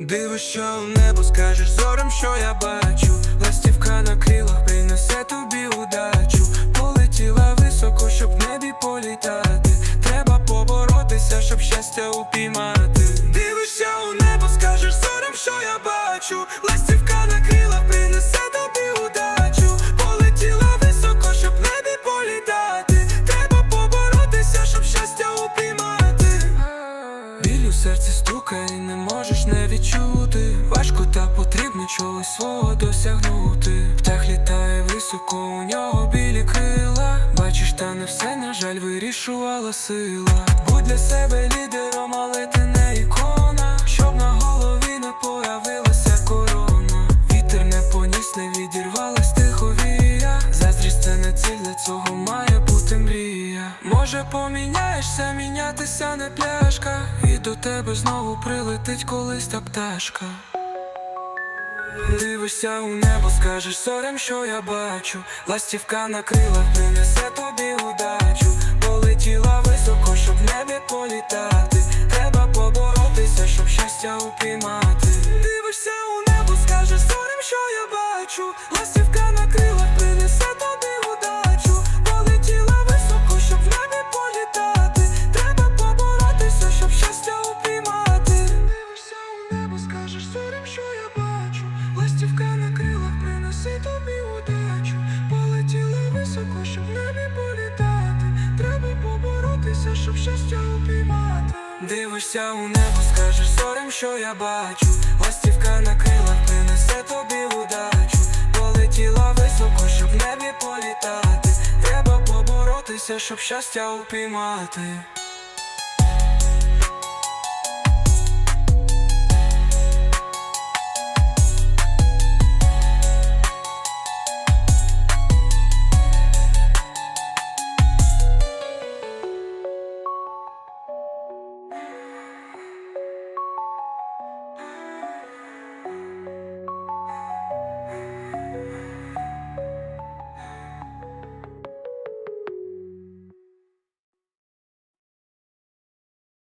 Дивишся в небо, скажеш зором, що я бачу. Ластівка на крилах принесе тобі удачу. Полетіла високо, щоб в небі політати. Треба поборотися, щоб щастя упіймати. У серці стукає, не можеш не відчути. Важко та потрібно чогось свого досягнути. Птах літає високо, у нього білі крила. Бачиш, та не все, на жаль, вирішувала сила. Будь для себе лідером, але ти не ікона. Щоб на голові не появилася корона. Вітер не поніс, не відірвалась тиховія. Заздрість це не ціль, для цього має бути мрія. Може поміняєшся, мінятися не пляшка. І до тебе знову прилетить колись та пташка. Дивишся у небо, скажеш сорем, що я бачу. Ластівка на крилах принесе тобі удачу. Полетіла високо, щоб в небі політати. Треба поборотися, щоб щастя упіймати. Дивишся у небо, скажеш сорем, що я бачу. Поборотися, щоб щастя упіймати. Дивишся у небо, скажеш сорем, що я бачу. Ластівка на крилах принесе тобі удачу. Полетіла високо, щоб в небі політати. Треба поборотися, щоб щастя упіймати.